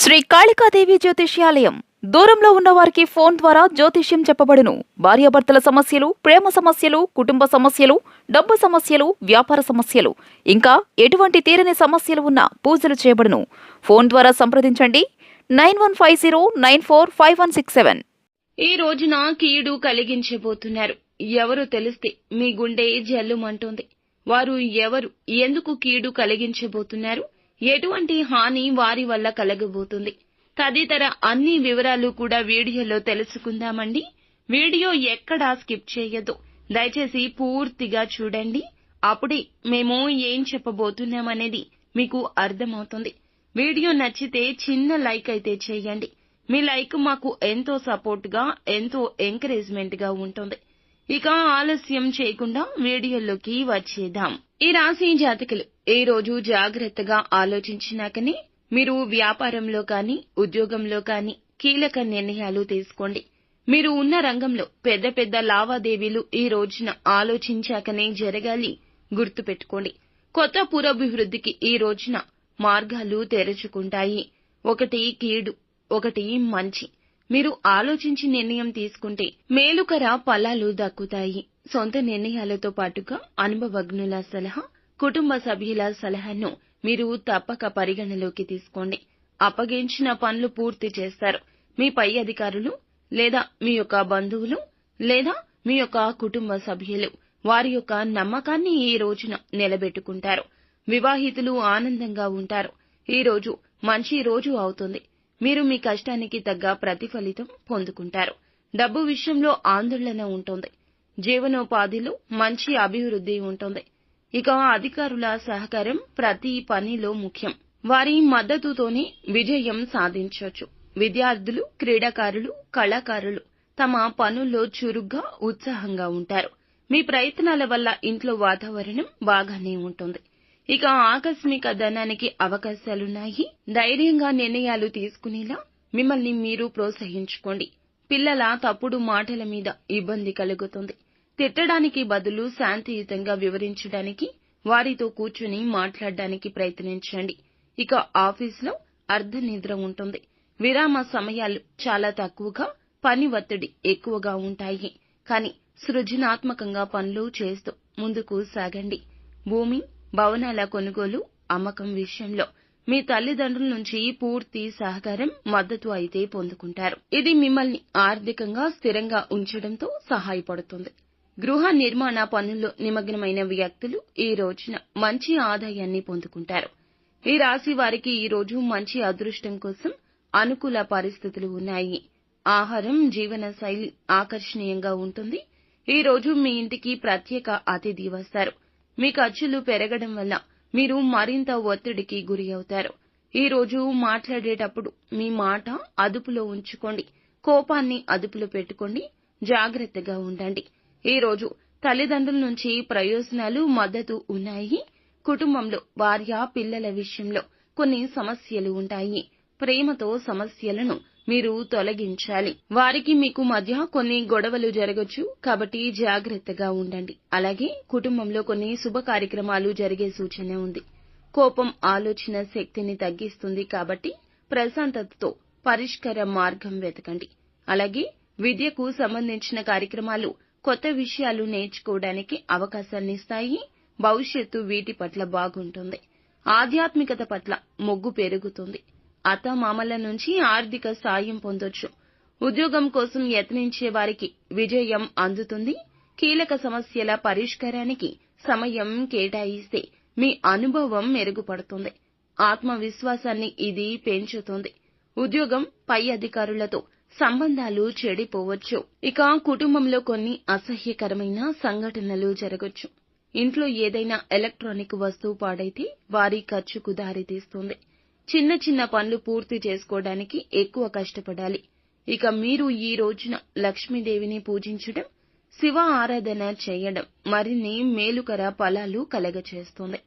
శ్రీ కాళికాదేవి జ్యోతిష్యాలయం. దూరంలో ఉన్న వారికి ఫోన్ ద్వారా జ్యోతిష్యం చెప్పబడును. భార్యాభర్తల సమస్యలు ప్రేమ సమస్యలు కుటుంబ సమస్యలు డబ్బు సమస్యలు వ్యాపార సమస్యలు. ఇంకా ఎటువంటి తీరని సమస్యలు ఉన్నా పూజలు చేయబడును. ఫోన్ ద్వారా సంప్రదించండి. Nine one five zero nine four five one six seven. ఈ రోజున కీడు కలిగించబోతున్నారు. ఎవరు తెలిస్తే మీ గుండె జల్లుమంటోంది. వారు ఎవరు? ఎందుకు కీడు కలిగించబోతున్నారు? ఎటువంటి హాని వారి వల్ల కలగబోతుంది. తదితర అన్ని వివరాలు కూడా వీడియోలో తెలుసుకుందామండి. వీడియో ఎక్కడా స్కిప్ చేయొద్దు దయచేసి పూర్తిగా చూడండి. అప్పుడే మేము ఏం చెప్పబోతున్నామనేది మీకు అర్థమవుతుంది. వీడియో నచ్చితే చిన్న లైక్ అయితే చేయండి. మీ లైక్ మాకు ఎంతో సపోర్ట్గా ఎంతో ఎంకరేజ్మెంట్గా ఉంటుంది. ఇక ఆలస్యం చేయకుండా వీడియోలోకి వచ్చేద్దాం. ఈ రాశి జాతకులు ఈ రోజు జాగ్రత్తగా ఆలోచించినాకనే మీరు వ్యాపారంలో కానీ ఉద్యోగంలో కానీ కీలక నిర్ణయాలు తీసుకోండి. మీరు ఉన్న రంగంలో పెద్ద పెద్ద లావాదేవీలు ఈ రోజున ఆలోచించాకనే జరగాలి గుర్తుపెట్టుకోండి. కొత్త పురోభివృద్ధికి ఈ రోజున మార్గాలు తెరుచుకుంటాయి. ఒకటి కీడు ఒకటి మంచి. మీరు ఆలోచించి నిర్ణయం తీసుకుంటే మేలుకర ఫలాలు దక్కుతాయి. సొంత నిర్ణయాలతో పాటుగా అనుభవజ్ఞుల సలహా కుటుంబ సభ్యుల సలహాను మీరు తప్పక పరిగణలోకి తీసుకోండి. అప్పగించిన పనులు పూర్తి చేస్తారు. మీ పై అధికారులు లేదా మీ యొక్క బంధువులు లేదా మీ యొక్క కుటుంబ సభ్యులు వారి యొక్క నమ్మకాన్ని ఈ రోజున నిలబెట్టుకుంటారు. వివాహితులు ఆనందంగా ఉంటారు. ఈ రోజు మంచి రోజు అవుతుంది. మీరు మీ కష్టానికి తగ్గ ప్రతిఫలితం పొందుకుంటారు. డబ్బు విషయంలో ఆందోళన ఉంటుంది. జీవనోపాధిలో మంచి అభివృద్ధి ఉంటుంది. ఇక అధికారుల సహకారం ప్రతి పనిలో ముఖ్యం. వారి మద్దతుతోనే విజయం సాధించవచ్చు. విద్యార్థులు క్రీడాకారులు కళాకారులు తమ పనుల్లో చురుగ్గా ఉత్సాహంగా ఉంటారు. మీ ప్రయత్నాల వల్ల ఇంట్లో వాతావరణం బాగానే ఉంటుంది. ఇక ఆకస్మిక ధనానికి అవకాశాలున్నాయి. ధైర్యంగా నిర్ణయాలు తీసుకునేలా మిమ్మల్ని మీరు ప్రోత్సహించుకోండి. పిల్లల తప్పుడు మాటల మీద ఇబ్బంది కలుగుతుంది. తిట్టడానికి బదులు శాంతియుతంగా వివరించడానికి వారితో కూర్చుని మాట్లాడడానికి ప్రయత్నించండి. ఇక ఆఫీస్లో అర్ధ నిద్ర ఉంటుంది. విరామ సమయాలు చాలా తక్కువగా పని ఒత్తిడి ఎక్కువగా ఉంటాయి. కానీ సృజనాత్మకంగా పనులు చేస్తూ ముందుకు సాగండి. భూమి భవనాల కొనుగోలు అమ్మకం విషయంలో మీ తల్లిదండ్రుల నుంచి పూర్తి సహకారం మద్దతు అయితే పొందుకుంటారు. ఇది మిమ్మల్ని ఆర్థికంగా స్థిరంగా ఉంచడంతో సహాయపడుతుంది. గృహ నిర్మాణ పనుల్లో నిమగ్నమైన వ్యక్తులు ఈ రోజున మంచి ఆదాయాన్ని పొందుకుంటారు. ఈ రాశి వారికి ఈ రోజు మంచి అదృష్టం కోసం అనుకూల పరిస్థితులు ఉన్నాయి. ఆహారం జీవన శైలి ఆకర్షణీయంగా ఉంటుంది. ఈ రోజు మీ ఇంటికి ప్రత్యేక అతిథి వస్తారు. మీ ఖర్చులు పెరగడం వల్ల మీరు మరింత ఒత్తిడికి గురి అవుతారు. ఈ రోజు మాట్లాడేటప్పుడు మీ మాట అదుపులో ఉంచుకోండి. కోపాన్ని అదుపులో పెట్టుకోండి. జాగ్రత్తగా ఉండండి. ఈ రోజు తల్లిదండ్రుల నుంచి ప్రయోజనాలు మద్దతు ఉన్నాయి. కుటుంబంలో భార్య పిల్లల విషయంలో కొన్ని సమస్యలు ఉంటాయి. ప్రేమతో సమస్యలను మీరు తొలగించాలి. వారికి మీకు మధ్య కొన్ని గొడవలు జరగచ్చు కాబట్టి జాగ్రత్తగా ఉండండి. అలాగే కుటుంబంలో కొన్ని శుభ కార్యక్రమాలు జరిగే సూచన ఉంది. కోపం ఆలోచన శక్తిని తగ్గిస్తుంది కాబట్టి ప్రశాంతతతో పరిష్కార మార్గం వెతకండి. అలాగే విద్యకు సంబంధించిన కార్యక్రమాలు కొత్త విషయాలు నేర్చుకోవడానికి అవకాశాన్నిస్తాయి భవిష్యత్తు వీటి పట్ల బాగుంటుంది. ఆధ్యాత్మికత పట్ల మొగ్గు పెరుగుతుంది. అత్త మామల నుంచి ఆర్థిక సాయం పొందొచ్చు. ఉద్యోగం కోసం యత్నించే వారికి విజయం అందుతుంది. కీలక సమస్యల పరిష్కారానికి సమయం కేటాయిస్తే మీ అనుభవం మెరుగుపడుతుంది. ఆత్మవిశ్వాసాన్ని ఇది పెంచుతుంది. ఉద్యోగం పై అధికారులతో సంబంధాలు చెడిపోవచ్చు. ఇక కుటుంబంలో కొన్ని అసహ్యకరమైన సంఘటనలు జరగొచ్చు. ఇంట్లో ఏదైనా ఎలక్ట్రానిక్ వస్తువు పాడైతే వారి ఖర్చుకు దారితీస్తుంది. చిన్న చిన్న పనులు పూర్తి చేసుకోవడానికి ఎక్కువ కష్టపడాలి. ఇక మీరు ఈ రోజున లక్ష్మీదేవిని పూజించడం శివ ఆరాధన చేయడం మరిన్ని మేలుకర ఫలాలు కలగచేస్తుంది.